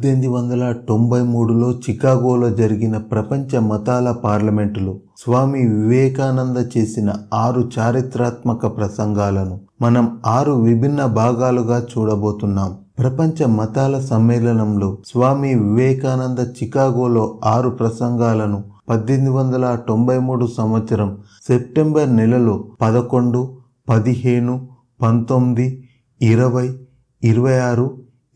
పద్దెనిమిది వందల తొంభై మూడులో చికాగోలో జరిగిన ప్రపంచ మతాల పార్లమెంటులో స్వామి వివేకానంద చేసిన ఆరు చారిత్రాత్మక ప్రసంగాలను మనం ఆరు విభిన్న భాగాలుగా చూడబోతున్నాం. ప్రపంచ మతాల సమ్మేళనంలో స్వామి వివేకానంద చికాగోలో ఆరు ప్రసంగాలను పద్దెనిమిది వందల తొంభై మూడు సంవత్సరం సెప్టెంబర్ నెలలో పదకొండు పదిహేను పంతొమ్మిది ఇరవై ఇరవై ఆరు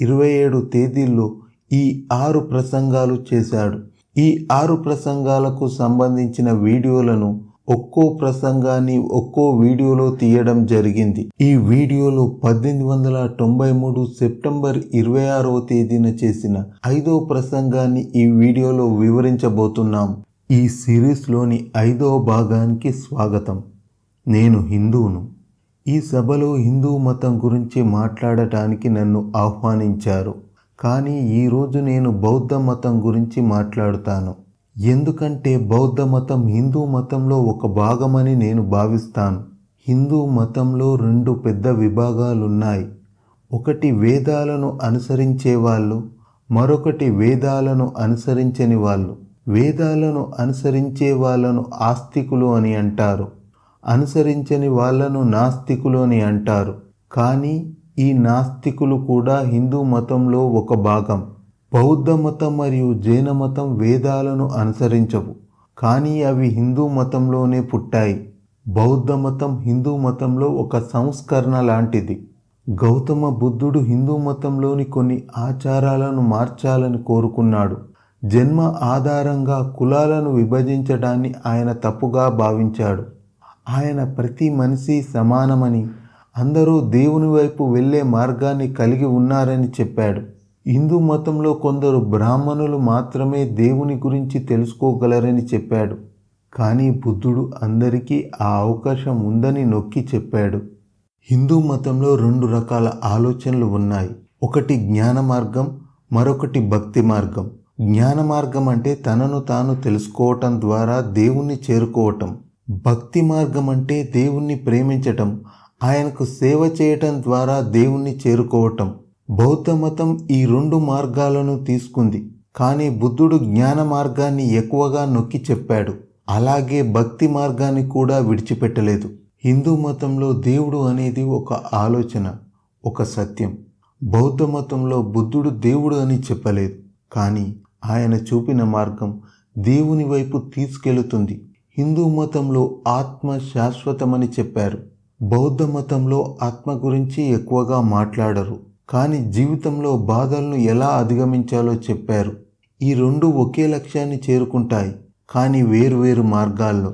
ఇరవై ఏడు తేదీల్లో ఈ ఆరు ప్రసంగాలు చేశాడు. ఈ ఆరు ప్రసంగాలకు సంబంధించిన వీడియోలను ఒక్కో ప్రసంగాన్ని ఒక్కో వీడియోలో తీయడం జరిగింది. ఈ వీడియోలో పద్దెనిమిది వందల తొంభై మూడు సెప్టెంబర్ ఇరవై ఆరవ తేదీన చేసిన ఐదో ప్రసంగాన్ని ఈ వీడియోలో వివరించబోతున్నాం. ఈ సిరీస్లోని ఐదవ భాగానికి స్వాగతం. నేను హిందువును ఈ సభలో హిందూ మతం గురించి మాట్లాడటానికి నన్ను ఆహ్వానించారు. కానీ ఈరోజు నేను బౌద్ధ మతం గురించి మాట్లాడుతాను. ఎందుకంటే బౌద్ధ మతం హిందూ మతంలో ఒక భాగమని నేను భావిస్తాను. హిందూ మతంలో రెండు పెద్ద విభాగాలున్నాయి. ఒకటి వేదాలను అనుసరించే వాళ్ళు మరొకటి వేదాలను అనుసరించని వాళ్ళు. వేదాలను అనుసరించే వాళ్ళను ఆస్తికులు అని అంటారు. అనుసరించని వాళ్ళను నాస్తికులు అని అంటారు. కానీ ఈ నాస్తికులు కూడా హిందూ మతంలో ఒక భాగం. బౌద్ధ మతం మరియు జైన మతం వేదాలను అనుసరించవు. కానీ అవి హిందూ మతంలోనే పుట్టాయి. బౌద్ధ మతం హిందూ మతంలో ఒక సంస్కరణ లాంటిది. గౌతమ బుద్ధుడు హిందూ మతంలోని కొన్ని ఆచారాలను మార్చాలని కోరుకున్నాడు. జన్మ ఆధారంగా కులాలను విభజించడాన్ని ఆయన తప్పుగా భావించాడు. ఆయన ప్రతి మనిషి సమానమని అందరూ దేవుని వైపు వెళ్ళే మార్గాన్ని కలిగి ఉన్నారని చెప్పాడు. హిందూ మతంలో కొందరు బ్రాహ్మణులు మాత్రమే దేవుని గురించి తెలుసుకోగలరని చెప్పాడు. కానీ బుద్ధుడు అందరికీ ఆ అవకాశం ఉందని నొక్కి చెప్పాడు. హిందూ మతంలో రెండు రకాల ఆలోచనలు ఉన్నాయి. ఒకటి జ్ఞాన మార్గం మరొకటి భక్తి మార్గం. జ్ఞాన మార్గం అంటే తనను తాను తెలుసుకోవటం ద్వారా దేవుణ్ణి చేరుకోవటం. భక్తి మార్గం అంటే దేవుణ్ణి ప్రేమించటం. ఆయనకు సేవ చేయటం ద్వారా దేవుణ్ణి చేరుకోవటం. బౌద్ధ మతం ఈ రెండు మార్గాలను తీసుకుంది. కానీ బుద్ధుడు జ్ఞాన మార్గాన్ని ఎక్కువగా నొక్కి చెప్పాడు. అలాగే భక్తి మార్గాన్ని కూడా విడిచిపెట్టలేదు. హిందూ మతంలో దేవుడు అనేది ఒక ఆలోచన ఒక సత్యం. బౌద్ధ మతంలో బుద్ధుడు దేవుడు అని చెప్పలేదు. కానీ ఆయన చూపిన మార్గం దేవుని వైపు తీసుకెళుతుంది. హిందూ మతంలో ఆత్మ శాశ్వతమని చెప్పారు. బౌద్ధ మతంలో ఆత్మ గురించి ఎక్కువగా మాట్లాడరు కానీ జీవితంలో బాధలను ఎలా అధిగమించాలో చెప్పారు. ఈ రెండు ఒకే లక్ష్యాన్ని చేరుకుంటాయి కానీ వేరువేరు మార్గాల్లో.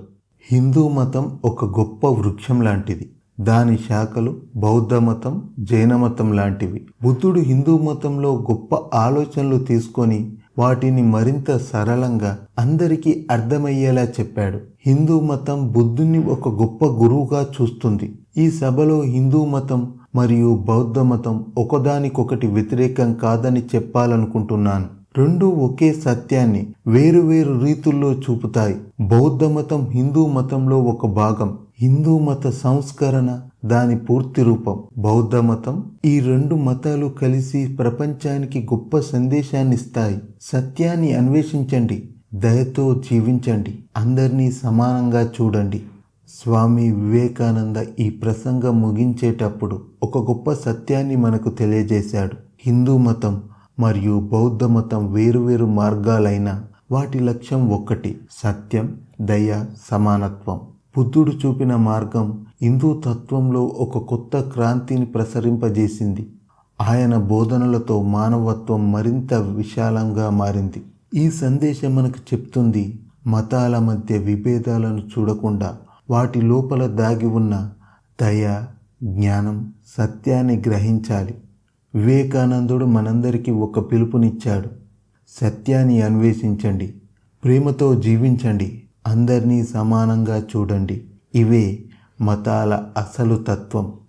హిందూ మతం ఒక గొప్ప వృక్షం లాంటిది. దాని శాఖలు బౌద్ధ మతం జైన మతం లాంటివి. బుద్ధుడు హిందూ మతంలో గొప్ప ఆలోచనలు తీసుకొని వాటిని మరింత సరళంగా అందరికీ అర్థమయ్యేలా చెప్పాడు. హిందూ మతం బుద్ధుని ఒక గొప్ప గురువుగా చూస్తుంది. ఈ సభలో హిందూ మతం మరియు బౌద్ధ మతం ఒకదానికొకటి వ్యతిరేకం కాదని చెప్పాలనుకుంటున్నాను. రెండు ఒకే సత్యాన్ని వేరువేరు రీతుల్లో చూపుతాయి. బౌద్ధ మతం హిందూ మతంలో ఒక భాగం హిందూ మత సంస్కరణ దాని పూర్తి రూపం. బౌద్ధ మతం ఈ రెండు మతాలు కలిసి ప్రపంచానికి గొప్ప సందేశాన్ని ఇస్తాయి. సత్యాన్ని అన్వేషించండి దయతో జీవించండి అందరినీ సమానంగా చూడండి. స్వామి వివేకానంద ఈ ప్రసంగం ముగించేటప్పుడు ఒక గొప్ప సత్యాన్ని మనకు తెలియజేశాడు. హిందూ మతం మరియు బౌద్ధ మతం వేరువేరు మార్గాలైన వాటి లక్ష్యం ఒక్కటి సత్యం దయ సమానత్వం. బుద్ధుడు చూపిన మార్గం హిందూ తత్వంలో ఒక కొత్త క్రాంతిని ప్రసరింపజేసింది. ఆయన బోధనలతో మానవత్వం మరింత విశాలంగా మారింది. ఈ సందేశం మనకు చెప్తుంది మతాల మధ్య విభేదాలను చూడకుండా వాటి లోపల దాగి ఉన్న దయ జ్ఞానం సత్యాన్ని గ్రహించాలి. వివేకానందుడు మనందరికీ ఒక పిలుపునిచ్చాడు. సత్యాన్ని అన్వేషించండి. ప్రేమతో జీవించండి. అందరినీ సమానంగా చూడండి. ఇవే మతాల అసలు తత్వం.